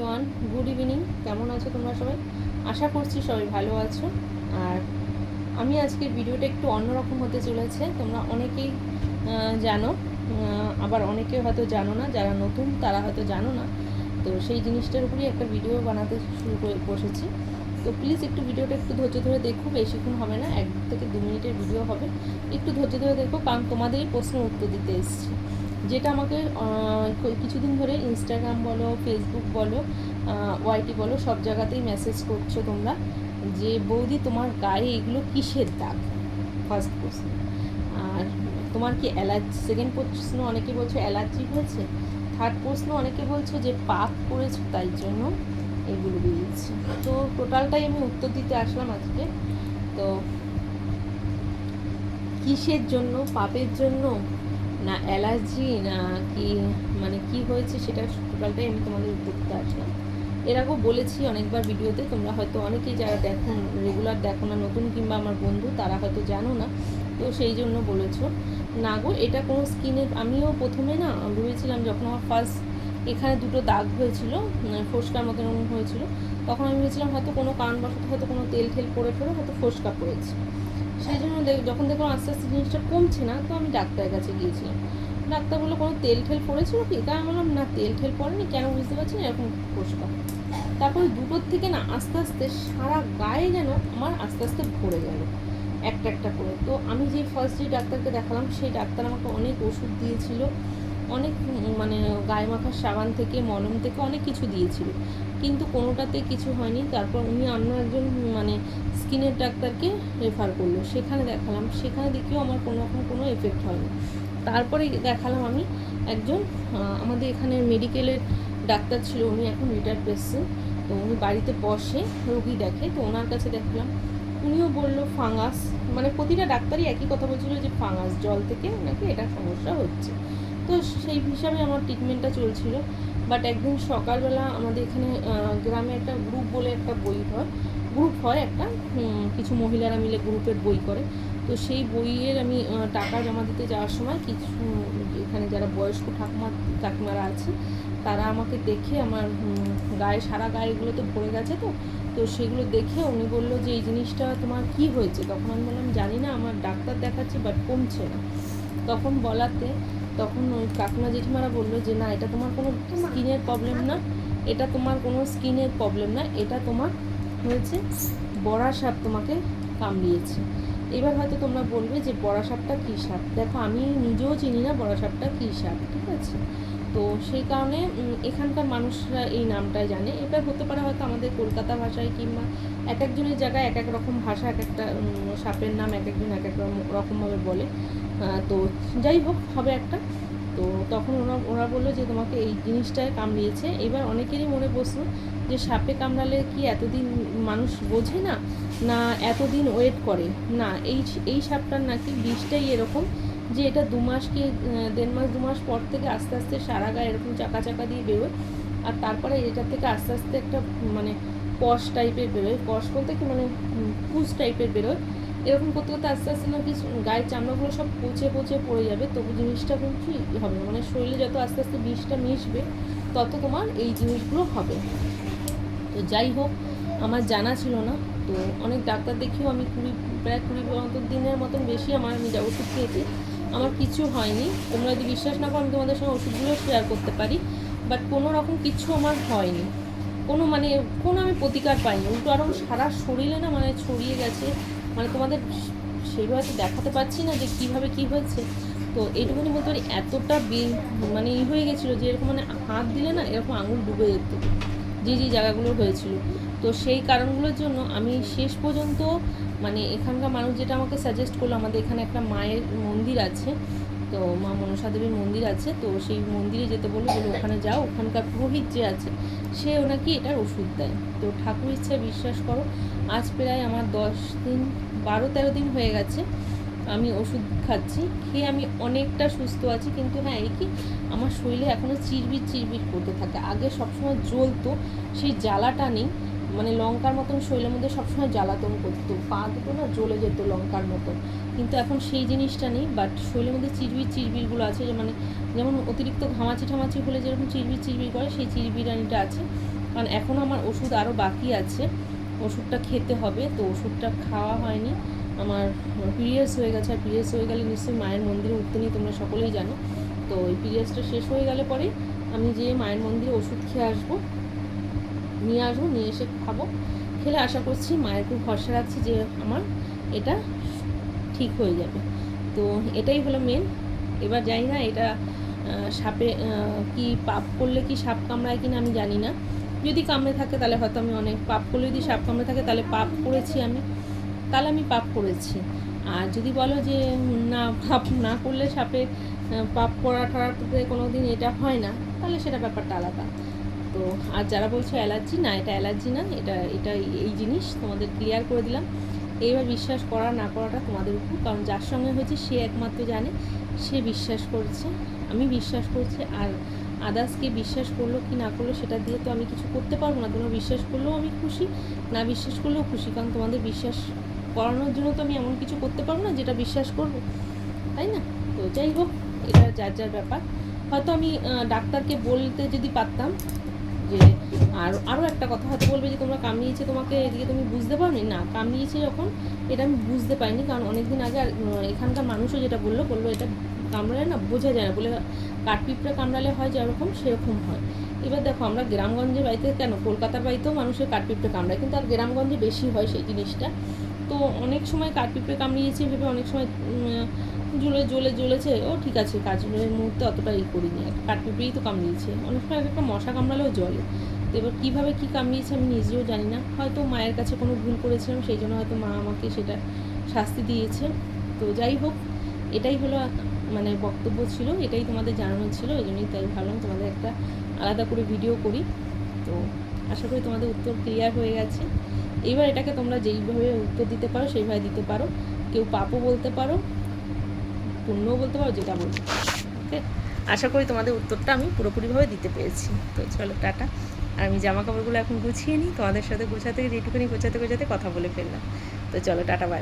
Everyone good evening কেমন আছো তোমরা সবাই? আশা করছি সবাই ভালো আছো। আর আমি আজকের ভিডিওটা একটু অন্যরকম হতে চলেছে। তোমরা অনেকেই জানো আবার অনেকে হয়তো জানো না, যারা নতুন তারা হয়তো জানো না। তো সেই জিনিসটার উপরেই একটা ভিডিও বানাতে শুরু করে, বসেছি। তো প্লিজ একটু ভিডিওটা একটু ধৈর্য ধরে দেখো, বেশিক্ষণ হবে না, এক থেকে দু মিনিটের ভিডিও হবে। একটু ধৈর্য ধরে দেখো, কারণ তোমাদেরই প্রশ্নের উত্তর দিতে এসেছি। যেটা আমাকে কিছুদিন ধরে ইনস্টাগ্রাম বলো ফেসবুক বলো ওয়াইটি বলো, সব জায়গাতেই মেসেজ করছ তোমরা যে, বৌদি, তোমার গায়ে এগুলো কিসের দাগ? ফার্স্ট প্রশ্ন আর তোমার কি অ্যালার্জি সেকেন্ড প্রশ্ন অনেকে বলছো অ্যালার্জি হয়েছে? থার্ড প্রশ্ন অনেকে বলছো যে, পাপ করেছ, তাই জন্য এগুলো বেরিয়েছে। তো টোটালটাই আমি উত্তর দিতে আসলাম আজকে। তো কিসের জন্য? পাপের জন্য? না অ্যালার্জি? না কি মানে কি হয়েছে সেটা টোটালটাই আমি তোমাদের দিতে আসলাম এর আগেও বলেছি অনেকবার ভিডিওতে তোমরা হয়তো অনেকেই যারা দেখো রেগুলার দেখো না নতুন কিংবা আমার বন্ধু তারা হয়তো জানো না তো সেই জন্য বলেছ। না গো এটা কোনো স্কিনের আমিও প্রথমে না ভেবেছিলাম যখন আমার ফার্স্ট এখানে দুটো দাগ হয়েছিল উম, ফোসকার মতন হয়েছিল তখন আমি ভেবেছিলাম হয়তো কোনো কারণবশত হয়তো কোনো তেল ঠেল পড়ে পড়ে হয়তো ফোসকা পড়েছে। সেই জন্য যখন দেখলাম আস্তে আস্তে জিনিসটা কমছে না, তো আমি ডাক্তারের কাছে গিয়েছিলাম। ডাক্তার বলল, কোনো তেল ঠেল পড়েছিল কি? তাই আমি বললাম, না, তেল ঠেল পড়েনি, কেন বুঝতে পারছি না, এরকম ফোসকা তারপরে দুটোর থেকে না আস্তে আস্তে সারা গায়ে যেন আমার আস্তে আস্তে ভরে গেল, একটা একটা করে। তো আমি যে ফার্স্ট যে ডাক্তারকে দেখালাম, সেই ডাক্তার আমাকে অনেক ওষুধ দিয়েছিল, অনেক মানে গায়ে মাখার সাবান থেকে, মলম থেকে অনেক কিছু দিয়েছিল। কিন্তু কোনোটাতে কিছু হয়নি। তারপর উনি অন্য একজন মানে স্কিনের ডাক্তারকে রেফার করল। সেখানে দেখালাম। সেখানে দেখেও আমার কোনো রকম কোনো এফেক্ট হয়নি। তারপরে দেখালাম আমি একজন আমাদের এখানে মেডিকেলের ডাক্তার ছিল। উনি এখন রিটায়ার পেয়েছেন তো উনি বাড়িতে বসে রোগী দেখে। তো ওনার কাছে দেখলাম। উনিও বলল, ফাঙ্গাস। মানে প্রতিটা ডাক্তারই একই কথা বলছিল যে, ফাঙ্গাস, জল থেকে নাকি এটা সমস্যা হচ্ছে? তো সেই হিসাবে আমার ট্রিটমেন্টটা চলছিল। বাট একদিন সকালবেলা আমাদের এখানে গ্রামে একটা গ্রুপ বলে একটা বই হয় গ্রুপ হয় একটা কিছু মহিলারা মিলে গ্রুপের বই করে। তো সেই বইয়ের আমি টাকা জমা দিতে যাওয়ার সময় কিছু, এখানে যারা বয়স্ক ঠাকুমা কাকিমারা আছে, তারা আমাকে দেখে আমার গায়ে, সারা গায়ে এগুলোতে ভরে গেছে তো। তো সেগুলো দেখে উনি বলল যে, এই জিনিসটা তোমার কি হয়েছে? তখন আমি বললাম, জানি না, আমার ডাক্তার দেখাচ্ছে বাট কমছে না। তখন বলাতে তখন ওই কাকিমা জেঠিমারা বলল যে, না, এটা তোমার কোনো স্কিনের প্রবলেম না, এটা তোমার কোনো স্কিনের প্রবলেম না, এটা তোমার হয়েছে বড়া সাপ তোমাকে কামড়িয়েছে। এবার হয়তো তোমরা বলবে যে, বড়া সাপটা কী সাপ? দেখো, আমি নিজেও চিনি না বড়া সাপটা কী সাপ, ঠিক আছে? তো সেই কারণে এখানকার মানুষরা এই নামটাই জানে। এবার হতে পারে হয়তো আমাদের কলকাতা ভাষায় কিংবা এক একজনের জায়গায় এক এক রকম ভাষা, এক একটা সাপের নাম এক একজন এক এক রকমভাবে বলে। তো যাই হোক, হবে একটা। তো তখন ওরা ওরা বলল যে তোমাকে এই জিনিসটায় কামড়িয়েছে। এবার অনেকেরই মনে প্রশ্ন যে সাপে কামড়ালে কি এতদিন মানুষ বোঝে না? না এতদিন ওয়েট করে? না, এই এই সাপটার নাকি বিষটাই এরকম। যে এটা দু মাস কি দেড় মাস, দু মাস পর থেকে আস্তে আস্তে সারা গায়ে এরকম চাকা চাকা দিয়ে বেরোয়। আর তারপরে এটার থেকে আস্তে আস্তে একটা মানে কষ টাইপের বেরোয়। কষ বলতে কি মানে পুষ টাইপের বেরোয়। এরকম করতে করতে আস্তে আস্তে নাকি গায়ের চামড়াগুলো সব পচে পচে পড়ে যাবে। তবু জিনিসটা কিন্তু হবে না। মানে শরীরে যত আস্তে আস্তে বিষটা মিশবে, তত তোমার এই জিনিসগুলো হবে। তো যাই হোক, আমার জানা ছিল না। তো অনেক ডাক্তার দেখিও আমি কুড়ি, প্রায় কুড়ি মতো দিনের মতন বেশি আমার আমি ওষুধ খেয়েছি। আমার কিছু হয়নি। তোমরা যদি বিশ্বাস না করো, আমি তোমাদের সঙ্গে ওষুধগুলো শেয়ার করতে পারি বাট কোনো রকম কিছু আমার হয়নি। কোনো মানে কোনো আমি প্রতিকার পাইনি। উল্টো আরও সারা শরীরে না মানে ছড়িয়ে গেছে। মানে তোমাদের সেভাবে তো দেখাতে পারছি না যে কীভাবে কী হয়েছে। তো এইটুকুনি বলতে পারি, এতটা মানে ই হয়ে গেছিল যে এরকম মানে হাত দিলে না এরকম আঙুল ডুবে যেত। যে যে জায়গাগুলো হয়েছিল। তো সেই কারণগুলোর জন্য আমি শেষ পর্যন্ত মানে এখানকার মানুষ যেটা আমাকে সাজেস্ট করল আমাদের এখানে একটা মায়ের মন্দির আছে। তো মা মনসা দেবীর মন্দির আছে। তো সেই মন্দিরে যেতে বলল বলে ওখানে যাও। ওখানকার পুরোহিত যে আছে সে ওনাকে এটার ওষুধ দেয়। তো ঠাকুর ইচ্ছায় বিশ্বাস করো আজ প্রায় আমার দশ দিন বারো তেরো দিন হয়ে গেছে আমি ওষুধ খাচ্ছি। খেয়ে আমি অনেকটা সুস্থ আছি। কিন্তু হ্যাঁ এই কি আমার শরীরে এখনও চিরবির চিরবির করতে থাকে। আগে সবসময় জ্বলতো সেই জ্বালাটা নেই। মানে লঙ্কার মতন শরীরের মধ্যে সবসময় জ্বালাতন করতো পা দুটো না জ্বলে যেত লঙ্কার মতন। কিন্তু এখন সেই জিনিসটা নেই বাট শরীরের মধ্যে চিরবির চিরবিরগুলো আছে, যে মানে যেমন অতিরিক্ত ঘামাচি ঠামাচি হলে যেরকম চিরবির চিরবির করে, সেই চিরবিরানিটা আছে। কারণ এখনও আমার ওষুধ আরও বাকি আছে, ওষুধটা খেতে হবে, তো ওষুধটা খাওয়া হয়নি। আমার পিরিয়ডস হয়ে গেছে, আর পিরিয়ডস হয়ে গেলে নিশ্চয়ই মায়ের মন্দিরে উঠতে নিয়ে তোমরা সকলেই জানো। তো ওই পিরিয়ডসটা শেষ হয়ে গেলে পরে আমি যে মায়ের মন্দিরে ওষুধ খেয়ে আসব। নিয়ে আসব, নিয়ে এসে খাব। খেলে আশা করছি মায়ের খুব ভরসা রাখছি যে আমার এটা ঠিক হয়ে যাবে। তো এটাই হলো মেন এবার জানি না এটা সাপে কি পাপ করলে কি সাপ কামড়ায় কিনা আমি জানি না। যদি কামড়ে থাকে তাহলে হয়তো আমি অনেক পাপ করলে যদি সাপ কামড়ে থাকে তাহলে পাপ করেছি আমি। তাহলে আমি পাপ করেছি। আর যদি বলো যে না, পাপ না করলে সাপে পাপ করা ঠরাতে কোনো দিন এটা হয় না, তাহলে সেটা ব্যাপারটা আলাদা। তো আর যারা বলছো অ্যালার্জি, না, এটা অ্যালার্জি না, এটা এটা এই জিনিস তোমাদের ক্লিয়ার করে দিলাম। এইবার বিশ্বাস করা, না করাটা তোমাদের উপর, কারণ যার সঙ্গে হয়েছে সে একমাত্র জানে, সে বিশ্বাস করছে, আমি বিশ্বাস করছি, আর আদার্সকে বিশ্বাস করল কি না করল সেটা দিয়ে তো আমি কিছু করতে পারব না। তোমরা বিশ্বাস করলেও আমি খুশি, না বিশ্বাস করলেও খুশি, কারণ তোমাদের বিশ্বাস করানোর জন্য তো আমি এমন কিছু করতে পারব না যেটা বিশ্বাস করব, তাই না? তো যাই হোক, এটা যার যার ব্যাপার। হয়তো আমি ডাক্তারকে বলতে যদি পারতাম যে আর আরও একটা কথা হয়তো বলবে যে তোমরা কামিয়েছে তোমাকে এদিকে তুমি বুঝতে পারোনি? না, কামিয়েছে যখন, এটা আমি বুঝতে পারিনি কারণ অনেক দিন আগে এখানকার মানুষও যেটা বলল বলল এটা কামড়ালে না বোঝা যায় না, বলে কাঠপিঁপড়া কামড়ালে হয় যেরকম সেরকম হয়। এবার দেখো, আমরা গ্রামগঞ্জে বাড়িতে কেন, কলকাতার বাড়িতেও মানুষের কাঠপিঁপড়ে কামড়ায়, কিন্তু আর গ্রামগঞ্জে বেশি হয় সেই জিনিসটা। তো অনেক সময় কাঠপিঁপড়ে কামড়িয়েছে ভেবে, অনেক সময় জ্বলে জ্বলে জ্বলেছে ও ঠিক আছে কাজের মুহূর্তে অতটা ই করিনি। একটা কাঠপিঁপড়েই তো কামড়িয়েছে। অনেক সময় একটা মশা কামড়ালেও জলে। তো এবার কীভাবে কী কামড়িয়েছে আমি নিজেও জানি না। হয়তো মায়ের কাছে কোনো ভুল করেছিলাম, সেই জন্য হয়তো মা আমাকে সেটা শাস্তি দিয়েছে। তো যাই হোক, এটাই হলো মানে বক্তব্য ছিল, এটাই তোমাদের জানানো ছিল, এই জন্যই তাই ভাবলাম তোমাদের একটা আলাদা করে ভিডিও করি। তো আশা করি তোমাদের উত্তর ক্লিয়ার হয়ে গেছে। এবার এটাকে তোমরা যেইভাবে উত্তর দিতে পারো, সেইভাবে দিতে পারো। কেউ পাপও বলতে পারো পুণ্যও বলতে পারো যেটা বলতে ওকে? আশা করি তোমাদের উত্তরটা আমি পুরোপুরিভাবে দিতে পেরেছি। তো চলো, টাটা। আর আমি জামা কাপড়গুলো এখন গুছিয়ে নিই। তোমাদের সাথে গোছাতে, যেটুকুনি গোছাতে গোছাতে কথা বলে ফেললাম। তো চলো, টাটা বাই।